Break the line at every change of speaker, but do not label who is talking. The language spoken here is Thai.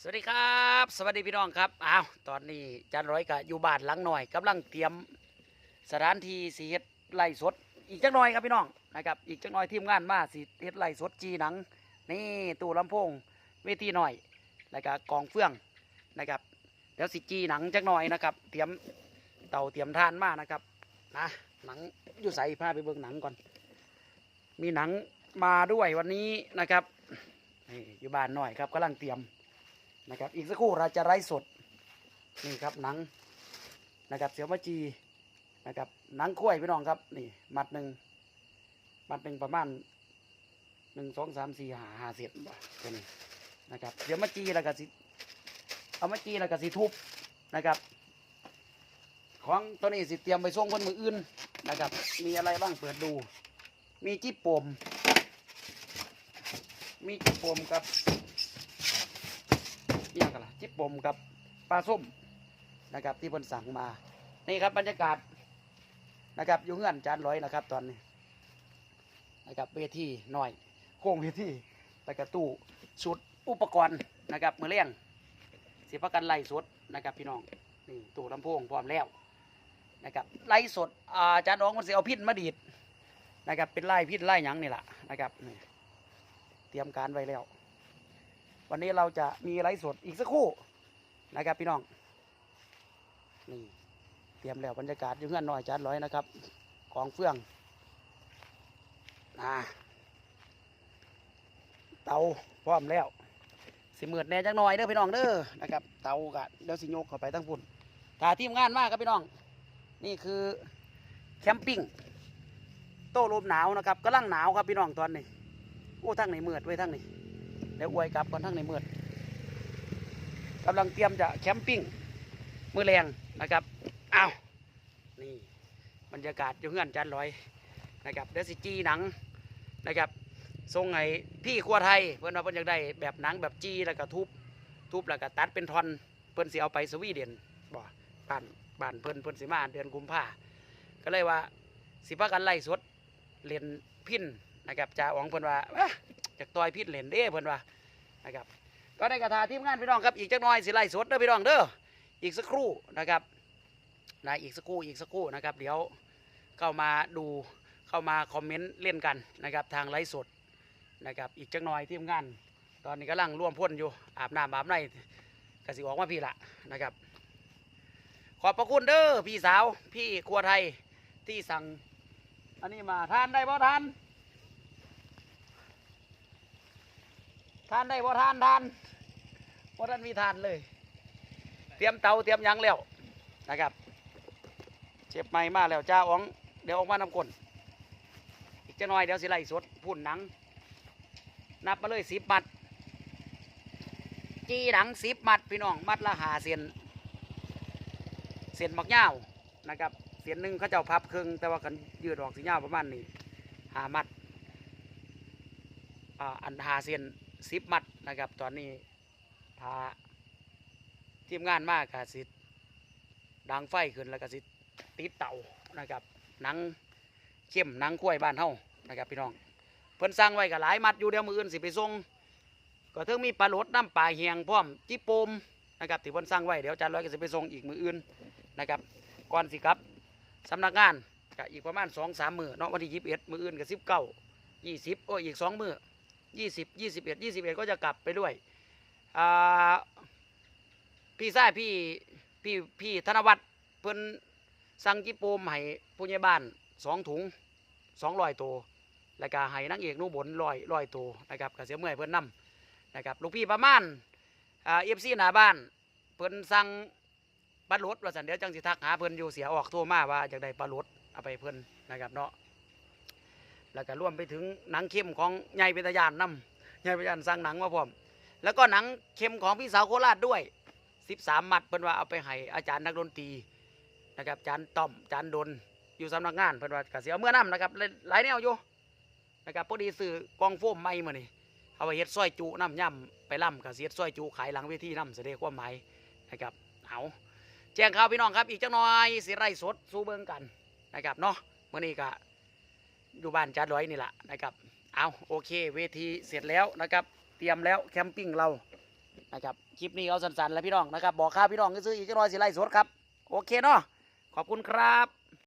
สวัสดีครับ สวัสดีพี่น้องครับอ้าวตอนนี้จันร้อยกับอยู่บ้านหลังหน่อยกำลังเตรียมสถานที่สีเฮ็ดไล่สด อีกจักหน่อยครับพี่น้องนะครับอีกจักหน่อยทีมงานมาสีเฮ็ดไล่สดจีหนัง นี่ตู้ลำโพงเวทีหน่อยแล้วก็กองเฟื่องนะครับเดี๋ยวสิจีหนังจักหน่อยนะครับ เตรียมเตาเตรียมทานมานะครับนะหนังอยู่ใส่ผ้าไปเบิ่งหนังก่อน มีหนังมาด้วยวันนี้นะครับอยู่บ้านหน่อยครับกำลังเตรียม นะครับ อีกสักครู่เราจะไล่สดนี่ครับหนังนะครับเสียวมาจีนะครับหนังข้วยพี่น้องครับนี่มัดหนึ่งมัดหนึ่งประมาณหนึ่งสองสามสี่ห้าห้าเศษบ่ตัวนี้นะครับเดี๋ยวมาจีแล้วก็สิเอามาจีแล้วก็สิทุบนะครับของตัวนี้สิเตรียมไปส่งคนมืออื่นนะครับ มีอะไรบ้างเปิดดู มีจิ๊บปมมีจิ๊บปมกับ นี่ยังกันล่ะจิบปมกับปลาส้มนะครับ ที่เพิ่นสั่งมา นี่ครับบรรยากาศนะครับ อยู่เงื่อนจานร้อยนะครับ ตอนนี้นะครับเวทีหน่อย โค้งเวทีแล้วก็ตู้ชุดอุปกรณ์นะครับมือเลี้ยงสิประกันไล่สดนะครับ พี่น้องนี่ตู้ลำโพงพร้อมแล้วนะครับไล่สดอาจารย์น้องมันเสิเอาพิษมาดีดนะครับเป็นไล่พิษไล่หยังนี่แหละนะครับเตรียมการไว้แล้ว วันนี้เราจะมีไลฟ์สดอีกสักครู่นะครับพี่น้องนี่เตรียมแล้วบรรยากาศอยู่เงื่อนหน่อยจัดร้อยนะครับกองเฟื่องนะเตาพร้อมแล้วสิมืดแน่จักหน่อยเด้อพี่น้องเด้อนะครับ เตากะเดี๋ยวสิโยกเข้าไปทั้งพุ่นถาทีมงานมากครับพี่น้อง นี่คือแคมปิ้งโต้ลมหนาวนะครับกำลังหนาวครับพี่น้องตอนนี้โอ้ทั้งในมืดไว้ยทั้งนี้ เดี๋ยวอวยกลับก่อนทั้งในมืดกำลังเตรียมจะแคมปิ้งมือแรงนะครับอ้าวนี่บรรยากาศอยู่เงื่อนจันลอยนะครับเดี๋ยวสิจีหนังนะครับทรงไงพี่ครัวไทยเพื่อนว่าเพื่อนอยากได้แบบหนังแบบจีแล้วก็ทุบทุบแล้วก็ตัดเป็นทอนเพื่อนสิเอาไปสวีเดนบ่บ้านบ้านเพื่อนเพื่อนสิมาเดือนกุมภาก็เลยว่าสิพากันไล่สดเรียนพินนะครับจ่าอ๋องเพื่อนว่าจากต่อยพิษเล่นเด้เพิ่อนว่า นะครับก็ได้กระทาทีมงานพี่น้องครับอีกจักหน่อยสิไล่สดเด้อพี่น้องเด้ออีกสักครู่นะครับนะอีกสักครู่อีกสักครู่นะครับ เดี๋ยวเข้ามาดูเข้ามาคอมเมนต์เล่นกันนะครับทางไลฟ์สดนะครับอีกจักหน่อยทีมงาน ตอนนี้กำลังร่วมพ่นอยู่อาบน้ำอาบในกสิออกมาพี่ละนะครับ ขอบพระคุณเด้อพี่สาวพี่ครัวไทยที่สั่งอันนี้มาทานได้บ่ทาน ทานได้บ่ทานทานบ่ท่านมีทานเลย เตรียมเตาเตรียมยังแล้วนะครับเจ็บไม่มาแล้วจ้าอ๋องเดี๋ยวออกมานำกลนอีกจะน้อยเดี๋ยวสิไล่สดพุ่นหนัง นับมาเลยสิบมัด จีหนังสิบมัดพี่น้องมัดละหาเสียนเสียนมักยานะครับเสียนหนึ่งเขาเจ้าพับครึ่งแต่ว่ากันยืดออกสียาประมาณนี้หามัดอ่าอันหาเสียน สิบมัดนะครับ ตอนนี้พาทีมงานมากกสิดังไฟขึ้นแล้วก็สิติดเต่านะครับหนังเข้มหนังกล้วยบ้านเฮานะครับพี่น้อง เพิ่นสร้างไว้กับหลายมัดอยู่เดียวมืออื่นสิไปส่งก็เทิงมีปลาโหลดน้ำปลาเฮียงพร้อมจิโปมนะครับที่เพิ่นสร้างไว้เดี๋ยวจารย์ร้อยก็สิไปส่งอีกมืออื่นนะครับก่อนสิครับสำนักงานก็อีกประมาณสองสามมือเนาะวันที่ยี่สิบเอ็ดมืออื่นก็สิบเก้ายี่สิบโอ้ยอีกสองมือ ยี่สิบยี่สิบเอ็ดยี่สิบเอ็ดก็จะกลับไปด้วยพี่ชายพี่พี่พี่ธนวัฒน์เพิ่นสั่งจิโปมให้ผู้ใหญ่บ้านสองถุงสองร้อยตัวแล้วก็ให้นางเอกหนูบนร้อยร้อยตัวนะครับก็เสียเมื่อยเพิ่นนํนะครับลูกพี่ประมาณอ่าเอฟซีหน้าบ้านเพิ่นสั่งปลาลดว่าสันเดียวจังสิทักหาเพิ่นอยู่เสียออกโทรมาว่าอยากได้ปลาลดเอาไปเพิ่นนะครับเนาะ แล้วก็รวมไปถึงหนังเข้มของยายเปตยานนำยายเปตยานสร้างหนังมาพร้อม แล้วก็หนังเข้มของพี่สาวโคราชด้วย 13มัดเพิ่นว่าเอาไปให้อาจารย์นักดนตรีนะครับอาจารย์ต้อมอาจารย์ดนอยู่สำนักงานเพิ่นว่าก็สิเอาเมื่อนํนะครับหลายแนวอยู่นะครับพอดีซื้อกองโฟมใหม่มานี่เอาไปเฮ็ดซอยจุน้ำย่ำไปล่ำก็สิเฮ็ดซอยจุขายหลังเวทีน้ำแสดงความหมายนะครับเอาแจ้งข่าวพี่น้องครับอีกจักหน่อยสิไร่สดสู้เบิ่งกันนะครับเนาะมื้อนี้ก็ อยู่บ้านจัดร้อยนี่แหละนะครับ เอาโอเค เวทีเสร็จแล้วนะครับ เตรียมแล้วแคมปิ้งเรานะครับคลิปนี้เอาสั้นๆแล้วพี่น้องนะครับบอกข่าพี่น้องก็ซื้ออีกจะรอยสิไล่สดครับ โอเคเนาะขอบคุณครับ